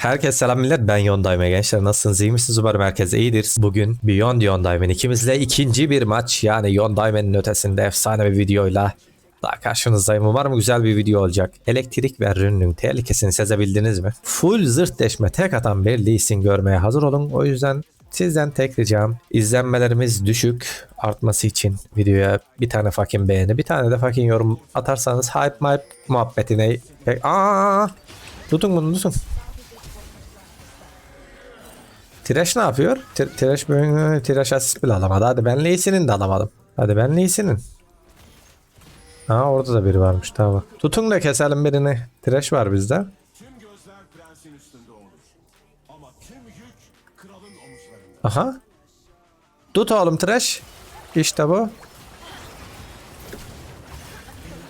Herkese selam millet ben Yondayme gençler nasılsınız iyi misiniz umarım herkes iyidir. Bugün Beyond Yondaymen ikimizle ikinci bir maç yani Yondaymen'in ötesinde efsane bir videoyla daha karşınızdayım. Umarım güzel bir video olacak. Elektrik ve rünün tehlikesini sezebildiniz mi? Full zırt deşme tek atan bir Lee Sin görmeye hazır olun. O yüzden sizden tek ricam izlenmelerimiz düşük artması için videoya bir tane fucking beğeni bir tane de fucking yorum atarsanız hype mype muhabbetine Aa, tutun bunu tutun. Tireş ne yapıyor? Ti- Tireş böyle Tireş asist bile alamadı. Hadi ben Lee'sinin de alamadım. Hadi ben Lee'sinin. Ha orada da biri varmış tamam. Tutun da keselim birini. Tireş var bizde. Aha. Tut oğlum Tireş. İşte bu.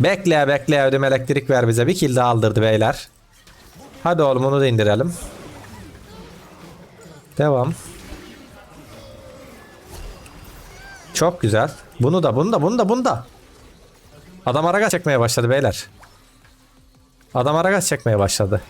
Bekle bekle ödüm elektrik ver bize. Bir kill daha aldırdı beyler. Hadi oğlum onu da indirelim. Devam. Çok güzel. Bunu da bunu da bunu da bunu da. Adam ara çekmeye başladı beyler. Adam ara çekmeye başladı.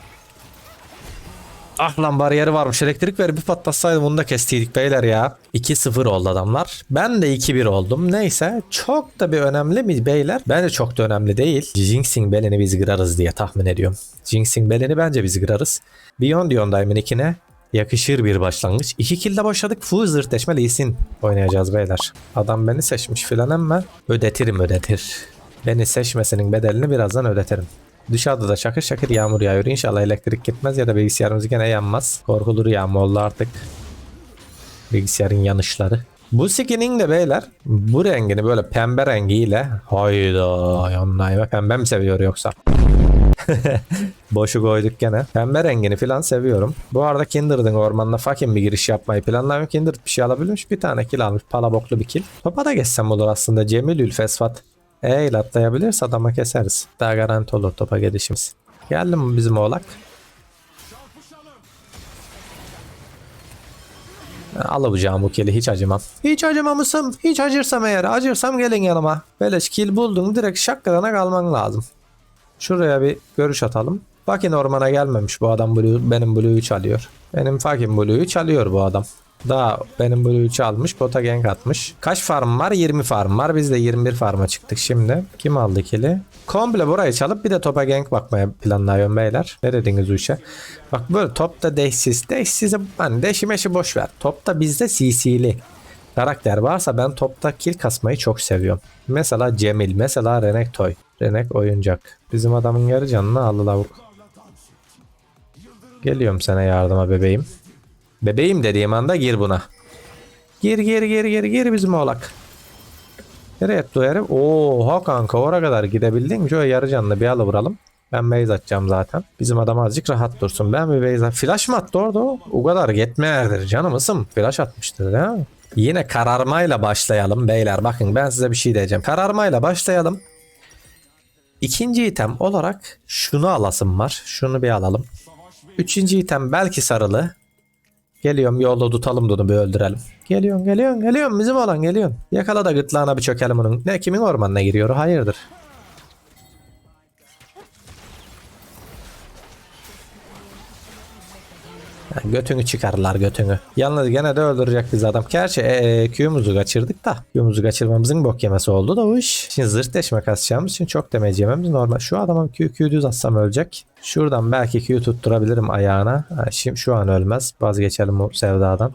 Ah lan bariyeri varmış. Elektrik verip bir patlatsaydım onu da kestiydik beyler ya. 2-0 oldu adamlar. Ben de 2-1 oldum. Neyse. Çok da bir önemli mi beyler? Bence çok da önemli değil. Jinxing belini biz kırarız diye tahmin ediyorum. Jinxing belini bence biz kırarız. Beyond Yonday'ın ikine yakışır bir başlangıç. 2 kilde başladık. Full zırtleşme Lee Sin oynayacağız beyler. Adam beni seçmiş filan ama ödetirim ödetir. Beni seçmesinin bedelini birazdan ödetirim. Dışarıda da şakır şakır yağmur yağıyor. İnşallah elektrik gitmez ya da bilgisayarımız gene yanmaz. Korkulur yağmur oldu artık. Bilgisayarın yanışları. Bu skinin de beyler bu rengini böyle pembe rengiyle hayda yanlayma pembe mi seviyor yoksa? Boşu koyduk gene. Pembe rengini falan seviyorum. Bu arada Kindred'ın ormanına fucking bir giriş yapmayı planlıyorum. Kindred bir şey alabilmiş. Bir tane kill almış. Palaboklu bir kill. Topa da geçsem olur aslında. Cemilül Fesfat. E ile atlayabilirse adama keseriz. Daha garanti olur topa gelişimiz. Geldi mi bizim oğlak? Alacağım bu kili hiç acımam. Hiç acımamışım. Hiç acırsam eğer acırsam gelin yanıma. Beleş kill buldun direkt şakkadana kalman lazım. Şuraya bir görüş atalım. Bakın ormana gelmemiş bu adam Blue, benim Blue'yu çalıyor. Benim fucking Blue'yu çalıyor bu adam. Daha benim Blue'yu çalmış bota gank atmış. Kaç farm var? 20 farm var. Biz de 21 farma çıktık şimdi. Kim aldı kili? Komple burayı çalıp bir de topa gank bakmaya planlıyorum beyler. Ne dediniz işe? Bak böyle topta deşsiz. Deşsize hani deşi meşi boş ver. Topta bizde CC'li karakter varsa ben topta kill kasmayı çok seviyorum. Mesela Cemil, mesela Renektoy. Renek oyuncak. Bizim adamın yarı canını aldı lavuk. Geliyorum sana yardıma bebeğim. Bebeğim dediğim anda gir buna. Gir gir gir gir gir bizim oğlak. Nereye etti o herif? Oha kanka oraya kadar gidebildin? Şöyle yarı canlı bir alı vuralım. Ben base atacağım zaten. Bizim adam azıcık rahat dursun. Ben bir base. Flash mı attı orada o? O kadar yetmeyedir canım ısım. Flash atmıştır değil mi? Yine kararmayla başlayalım beyler. Bakın ben size bir şey diyeceğim. Kararmayla başlayalım. İkinci item olarak şunu alasım var. Şunu bir alalım. Üçüncü item belki sarılı. Geliyorum yolda tutalım bunu bir öldürelim. Geliyorum geliyorum geliyorum bizim olan geliyorum. Yakala da gırtlağına bir çökelim onun. Ne kimin ormanına giriyor hayırdır. Yani götünü çıkarırlar götünü. Yalnız gene de öldürecek biz adam. Gerçi e, e, Q'muzu kaçırdık da. Q'muzu kaçırmamızın bok yemesi oldu da o iş. Şimdi zırt deşme kasacağımız için çok damage yememiz normal. Şu adamın Q, Q düz atsam ölecek. Şuradan belki Q tutturabilirim ayağına. Şimdi şu an ölmez. Vazgeçelim o sevdadan.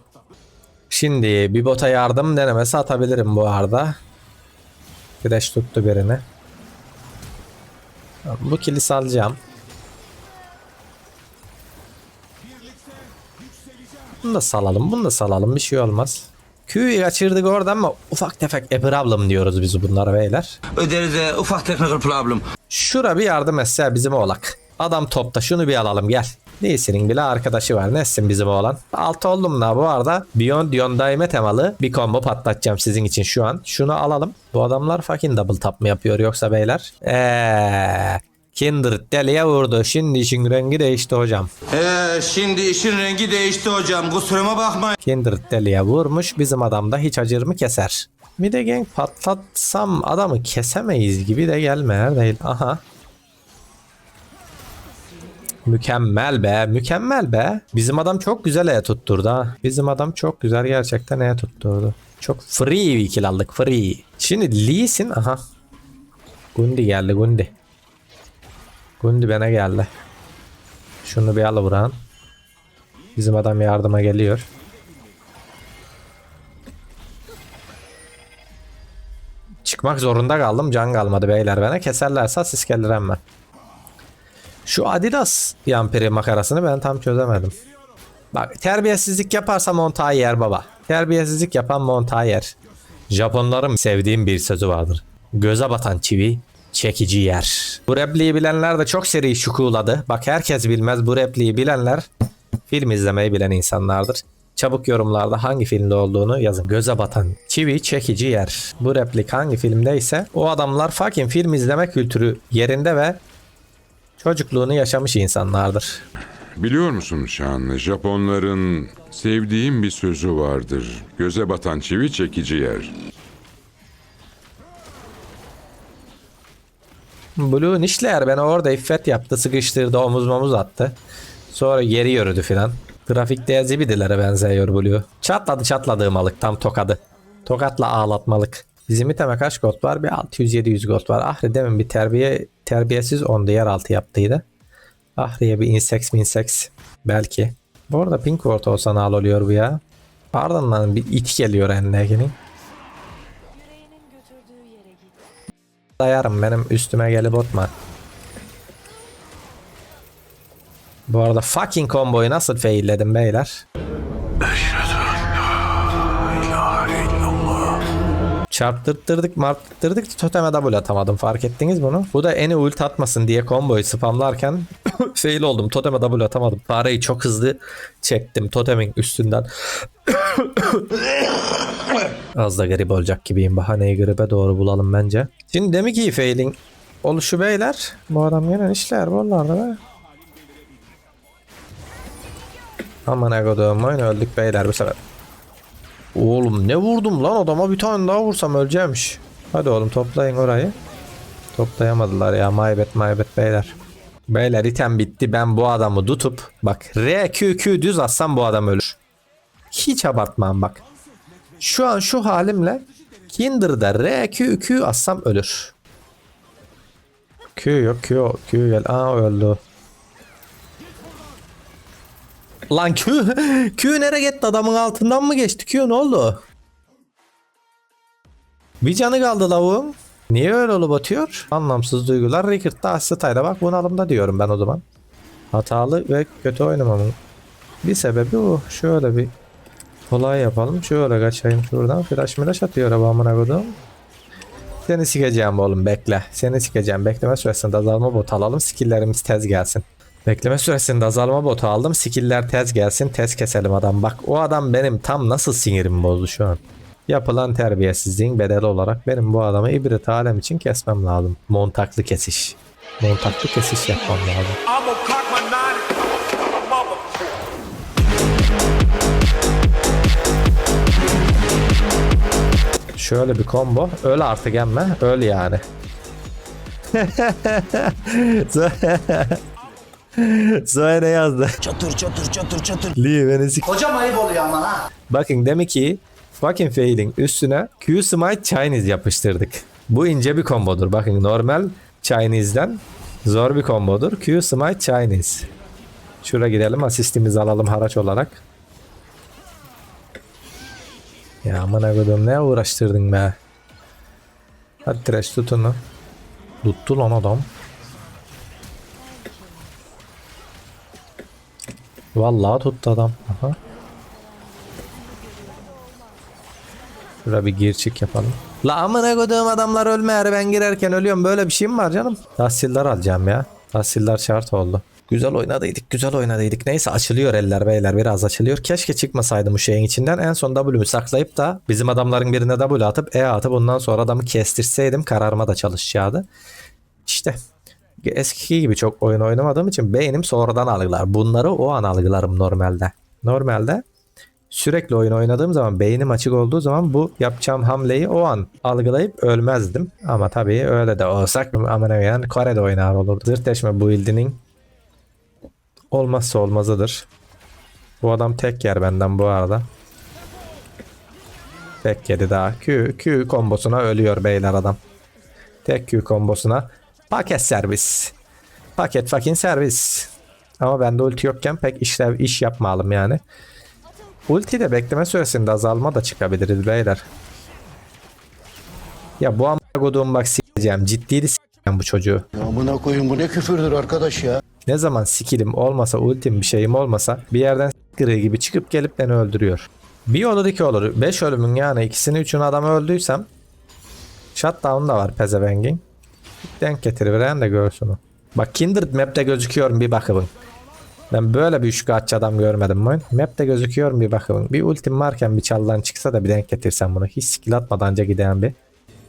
Şimdi bir bota yardım denemesi atabilirim bu arada. Güneş tuttu birini. Bu kilisi alacağım. Bunu da salalım. Bunu da salalım. Bir şey olmaz. Q'yu kaçırdık oradan ama ufak tefek a problem diyoruz biz bunlara beyler. İs a ufak technical problem. Şura bir yardım etse bizim oğlak. Adam topta şunu bir alalım gel. Neyse'nin bile arkadaşı var. Nesin bizim oğlan? Altı oldum da bu arada Beyond Yondayme temalı bir combo patlatacağım sizin için şu an. Şunu alalım. Bu adamlar fucking double tap mı yapıyor yoksa beyler? Eee Kindred deliye vurdu. Şimdi işin rengi değişti hocam. Ee, şimdi işin rengi değişti hocam. Kusuruma bakmayın. Kindred deliye vurmuş. Bizim adam da hiç acır mı keser. Bir de gank patlatsam adamı kesemeyiz gibi de gelmeyer değil. Aha. Mükemmel be, mükemmel be. Bizim adam çok güzel E tutturdu ha. Bizim adam çok güzel gerçekten E tutturdu. Çok free bir kill aldık, free. Şimdi Lee Sin, aha. Gundi geldi, Gundi. Gundi bana geldi. Şunu bir al vuran. Bizim adam yardıma geliyor. Çıkmak zorunda kaldım. Can kalmadı beyler bana. Keserlerse siz gelir hemen. Şu Adidas yampiri makarasını ben tam çözemedim. Bak terbiyesizlik yaparsa montağı yer baba. Terbiyesizlik yapan montağı yer. Japonların sevdiğim bir sözü vardır. Göze batan çivi çekici yer. Bu repliği bilenler de çok seri şukuladı. Bak herkes bilmez bu repliği bilenler film izlemeyi bilen insanlardır. Çabuk yorumlarda hangi filmde olduğunu yazın. Göze batan çivi çekici yer. Bu replik hangi filmdeyse o adamlar fucking film izleme kültürü yerinde ve çocukluğunu yaşamış insanlardır. Biliyor musun Şan, Japonların sevdiğim bir sözü vardır. Göze batan çivi çekici yer. Blue nişler beni orada iffet yaptı sıkıştırdı omuz momuz attı. Sonra geri yürüdü filan. Trafikte zibidilere benziyor Blue. Çatladı çatladığı malık tam tokadı. Tokatla ağlatmalık. Bizim iteme kaç gold var? Bir 600-700 gold var. Ahri demin bir terbiye terbiyesiz onda yer altı yaptıydı. Ahri'ye bir inseks minseks belki. Bu arada pink ward olsa nal oluyor bu ya. Ardından bir it geliyor enleginin. Dayarım benim üstüme gelip otma. Bu arada fucking komboyu nasıl failledim beyler? Çarptırttırdık marttırdık toteme double atamadım fark ettiniz bunu. Bu da eni ult atmasın diye komboyu spamlarken fail oldum toteme double atamadım. Fareyi çok hızlı çektim totemin üstünden. Az da garip olacak gibiyim. Bahaneyi gribe doğru bulalım bence. Şimdi demek ki failing oluşu beyler. Bu adam yine işler buralarda be. Aman egodum oyun öldük beyler bu sefer. Oğlum ne vurdum lan adama bir tane daha vursam öleceğimmiş. Hadi oğlum toplayın orayı. Toplayamadılar ya maybet maybet beyler. Beyler item bitti ben bu adamı tutup bak RQQ düz atsam bu adam ölür. Hiç abartmam bak. Şu an şu halimle Kinder'da RQQ assam ölür. Q yok Q yok, Q gel. Aa öldü. Lan Q, Q nereye gitti adamın altından mı geçti? Q ne oldu? Bir canı kaldı lavuğun. Niye öyle olup atıyor? Anlamsız duygular. Rickard'da Assetay'da bak bunalımda diyorum ben o zaman. Hatalı ve kötü oynamamın bir sebebi o. Şöyle bir olay yapalım. Şöyle kaçayım şuradan. Flash milaş atıyor arabamına kodum. Seni sikeceğim oğlum bekle. Seni sikeceğim. Bekleme süresinde azalma botu alalım. Skilllerimiz tez gelsin. Bekleme süresinde azalma botu aldım. Skiller tez gelsin. Tez keselim adam. Bak o adam benim tam nasıl sinirimi bozdu şu an. Yapılan terbiyesizliğin bedeli olarak benim bu adamı ibret alem için kesmem lazım. Montaklı kesiş. Montaklı kesiş yapmam lazım. Şöyle bir combo. Öl artık emme. Öl yani. Zoe ne yazdı? Çatır çatır çatır çatır. Lee sik- Hocam ayıp oluyor ama ha. Bakın demek ki fucking failing üstüne Q Smite Chinese yapıştırdık. Bu ince bir kombodur. Bakın normal Chinese'den zor bir kombodur. Q Smite Chinese. Şuraya gidelim asistimizi alalım haraç olarak. Ya aman akıdım ne uğraştırdın be. Hadi trash tut onu. Tuttu lan adam. Vallahi tuttu adam. Aha. Şuraya bir gir çık yapalım. La amına koduğum adamlar ölmeyer ben girerken ölüyorum böyle bir şey mi var canım? Tahsiller alacağım ya. Tahsiller şart oldu. Güzel oynadıydık güzel oynadıydık. Neyse açılıyor eller beyler biraz açılıyor. Keşke çıkmasaydım bu şeyin içinden. En son W'mü saklayıp da bizim adamların birine W atıp E atıp ondan sonra adamı kestirseydim kararma da çalışacaktı. İşte eski gibi çok oyun oynamadığım için beynim sonradan algılar. Bunları o an algılarım normalde. Normalde sürekli oyun oynadığım zaman beynim açık olduğu zaman bu yapacağım hamleyi o an algılayıp ölmezdim. Ama tabii öyle de olsak aman yani Kore'de oynar olurdu. Zırtleşme build'inin olmazsa olmazıdır. Bu adam tek yer benden bu arada. Tek yedi daha. Q, Q kombosuna ölüyor beyler adam. Tek Q kombosuna. Paket servis. Paket fucking servis. Ama bende ulti yokken pek işlev iş yapmayalım yani. Ulti de bekleme süresinde azalma da çıkabiliriz beyler. Ya bu koduğum bak s**eceğim. Ciddiydi s**eceğim bu çocuğu. Amına koyun bu ne küfürdür arkadaş ya. Ne zaman skillim olmasa, ultim bir şeyim olmasa bir yerden s**kırığı gibi çıkıp gelip beni öldürüyor. Bir olur iki olur. Beş ölümün yani ikisini üçünü adamı öldüysem shutdown da var pezevengin. Denk getiriveren de görsün o. Bak Kindred map'te gözüküyorum bir bakın. Ben böyle bir üçkağıtçı adam görmedim ben. Map'te gözüküyorum bir bakın. Bir ultim varken bir çaldan çıksa da bir denk getirsem bunu. Hiç skill atmadan giden bir.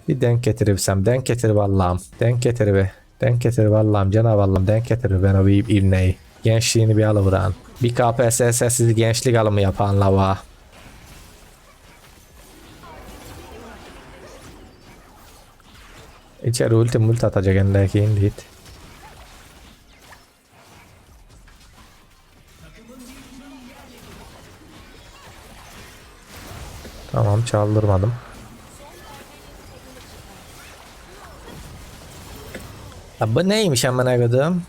Bir denk getirirsem. Denk getir vallahım. Denk getir be. Denk getir vallahım. Cenab Allah'ım denk getir ben o bir ilneyi. Gençliğini bir alıvıran. Bir KPSS sizi gençlik alımı yapan lava. İçeri ulti multi atacak endeki indeed. Tamam çaldırmadım. Ya bu neymiş amına koyduğum?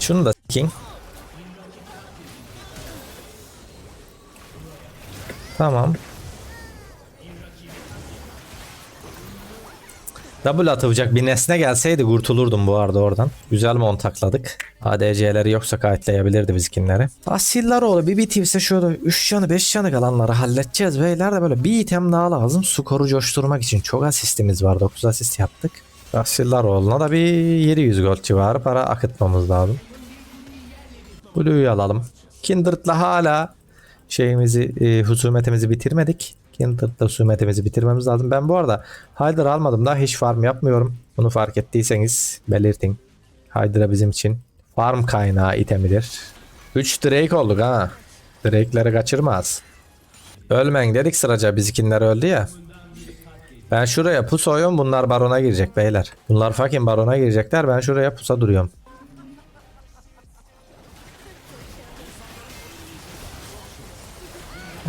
Şunu da s**king. Tamam. Double atılacak bir nesne gelseydi kurtulurdum bu arada oradan. Güzel montakladık. ADC'leri yoksa kayıtlayabilirdi bizkinleri. Asiller oğlu bir bitirse şöyle 3 canı 5 canı kalanları halledeceğiz. Beyler de böyle bir item daha lazım. Skoru coşturmak için çok asistimiz var. 9 asist yaptık. Asiller oğluna da bir 700 gold civarı para akıtmamız lazım. Blue'yu alalım. Kindred'la hala şeyimizi, e, husumetimizi bitirmedik. Kindred'la husumetimizi bitirmemiz lazım. Ben bu arada Hydra almadım daha hiç farm yapmıyorum. Bunu fark ettiyseniz belirtin. Hydra bizim için farm kaynağı itemidir. 3 Drake olduk ha. Drake'leri kaçırmaz. Ölmen dedik sıraca bizimkinler öldü ya. Ben şuraya pusoyum bunlar barona girecek beyler. Bunlar fucking barona girecekler ben şuraya pusa duruyorum.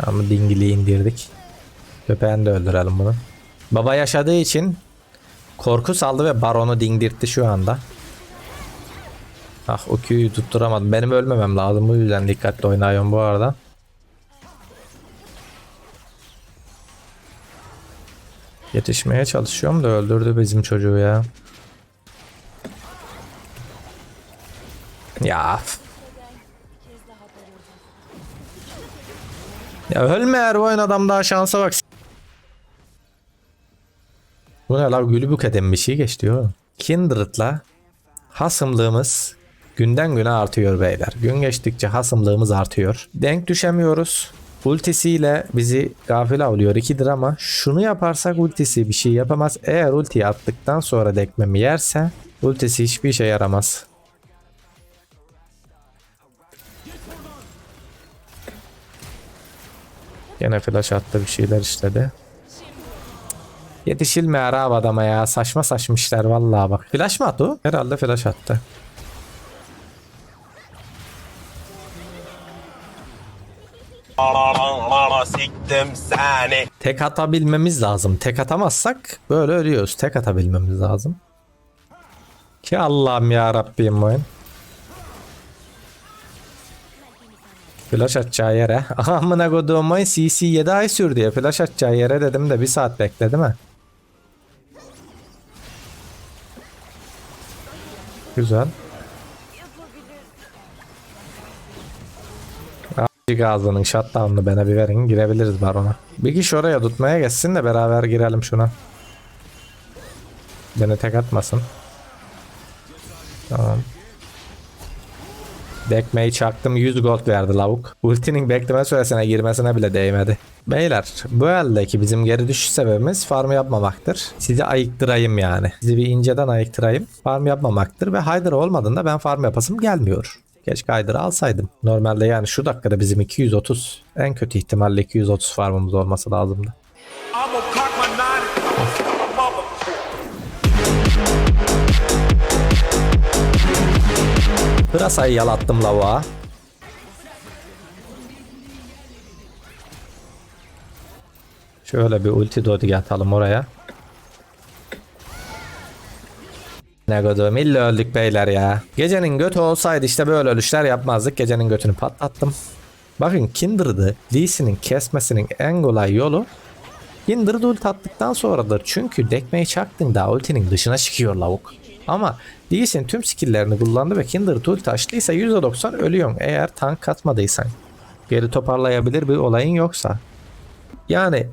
Ama dingili indirdik. Köpeğini de öldürelim bunu. Baba yaşadığı için korku saldı ve baronu dingdirtti şu anda. Ah o Q'yu tutturamadım. Benim ölmemem lazım. Bu yüzden dikkatli oynuyorum bu arada. Yetişmeye çalışıyorum da öldürdü bizim çocuğu ya. Ya. Ya ölme her oyun adam daha şansa bak. Bu ne la gülübük eden bir şey geçti o. Kindred'la hasımlığımız günden güne artıyor beyler. Gün geçtikçe hasımlığımız artıyor. Denk düşemiyoruz. Ultisiyle bizi gafil avlıyor 2'dir ama şunu yaparsak ultisi bir şey yapamaz. Eğer ultiyi attıktan sonra dekmemi yerse ultisi hiçbir işe yaramaz. Gene flash attı bir şeyler işledi. Yetişilme araba adama ya. Saçma saçmışlar vallahi bak. Flash mı attı o? Herhalde flash attı. Siktim seni. Tek atabilmemiz lazım. Tek atamazsak böyle ölüyoruz. Tek atabilmemiz lazım. Ki Allah'ım ya Rabbim oyun. Flash atacağı yere. Amına koduğum oyun CC 7 ay sürdü ya. Flash atacağı yere dedim de bir saat bekledi mi? Güzel. Ağzının shutdown'ını bana bir verin girebiliriz barona. Bir kişi oraya tutmaya geçsin de beraber girelim şuna. Beni tek atmasın. Tamam. Bekmeyi çaktım 100 gold verdi lavuk. Ultinin bekleme süresine girmesine bile değmedi. Beyler bu eldeki bizim geri düşüş sebebimiz farm yapmamaktır. Sizi ayıktırayım yani. Sizi bir inceden ayıktırayım. Farm yapmamaktır ve Hydra olmadığında ben farm yapasım gelmiyor. Keşke Hydra alsaydım. Normalde yani şu dakikada bizim 230 en kötü ihtimalle 230 farmımız olması lazımdı. Pırasayı yalattım lavuğa. Şöyle bir ulti dodi atalım oraya. Ne kadar milli öldük beyler ya. Gecenin götü olsaydı işte böyle ölüşler yapmazdık. Gecenin götünü patlattım. Bakın Kindred'ı Lee Sin'in kesmesinin en kolay yolu Kindred ult attıktan sonradır. Çünkü dekmeyi çaktığında ultinin dışına çıkıyor lavuk. Ama Lee Sin tüm skilllerini kullandı ve Kindred ult açtıysa %90 ölüyorsun eğer tank katmadıysan. Geri toparlayabilir bir olayın yoksa. Yani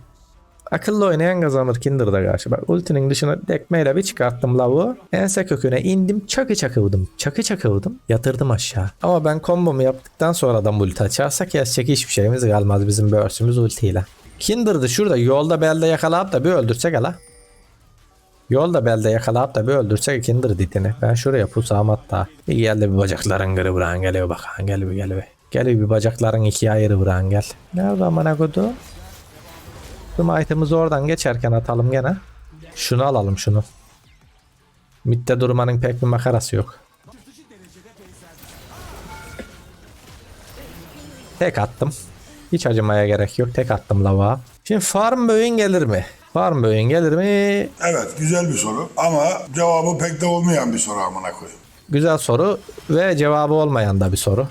Akıllı oynayan kazanır Kindred'a karşı. Bak ultinin dışına dekmeyle bir çıkarttım lavuğu. Ense köküne indim çakı çakıvdım. Çakı çakıvdım. Yatırdım aşağı. Ama ben kombomu yaptıktan sonra da ulti açarsak kesecek hiçbir şeyimiz kalmaz bizim börsümüz ultiyle. Kindred'ı şurada yolda belde yakalayıp da bir öldürsek hala. Yolda belde yakalayıp da bir öldürsek Kindred itini. Ben şuraya pusağım hatta. Bir geldi bir bacakların gırı bırakın geliyor bak. Gel bir gel bir. Gel bir bacakların ikiye ayrı bırakın gel. Nerede amına kodu? Tüm item'ımızı oradan geçerken atalım gene. Şunu alalım şunu. Midde durmanın pek bir makarası yok. Tek attım. Hiç acımaya gerek yok. Tek attım lava. Şimdi farm böğün gelir mi? Farm böğün gelir mi? Evet güzel bir soru ama cevabı pek de olmayan bir soru amına koyayım. Güzel soru ve cevabı olmayan da bir soru.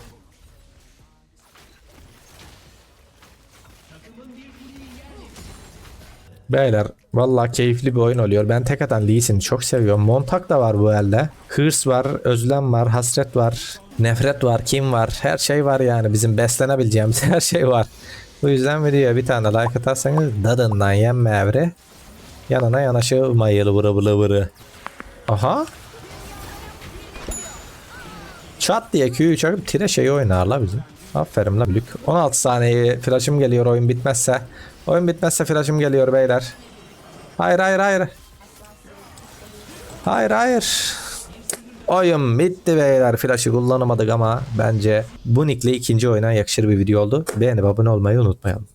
Beyler vallahi keyifli bir oyun oluyor. Ben tek atan Lee Sin'i çok seviyorum. Montak da var bu elde. Hırs var, özlem var, hasret var, nefret var, kim var. Her şey var yani. Bizim beslenebileceğimiz her şey var. Bu yüzden videoya bir tane like atarsanız dadından yenme evre. Yanına yanaşı mayılı vırı vırı vırı. Aha. Çat diye Q'yu çakıp tire şeyi oynar la bizim. Aferin la Lük. 16 saniye flash'ım geliyor oyun bitmezse. Oyun bitmezse flash'ım geliyor beyler. Hayır hayır hayır. Hayır hayır. Oyun bitti beyler. Flash'ı kullanamadık ama bence bu nickle ikinci oyuna yakışır bir video oldu. Beğenip abone olmayı unutmayalım.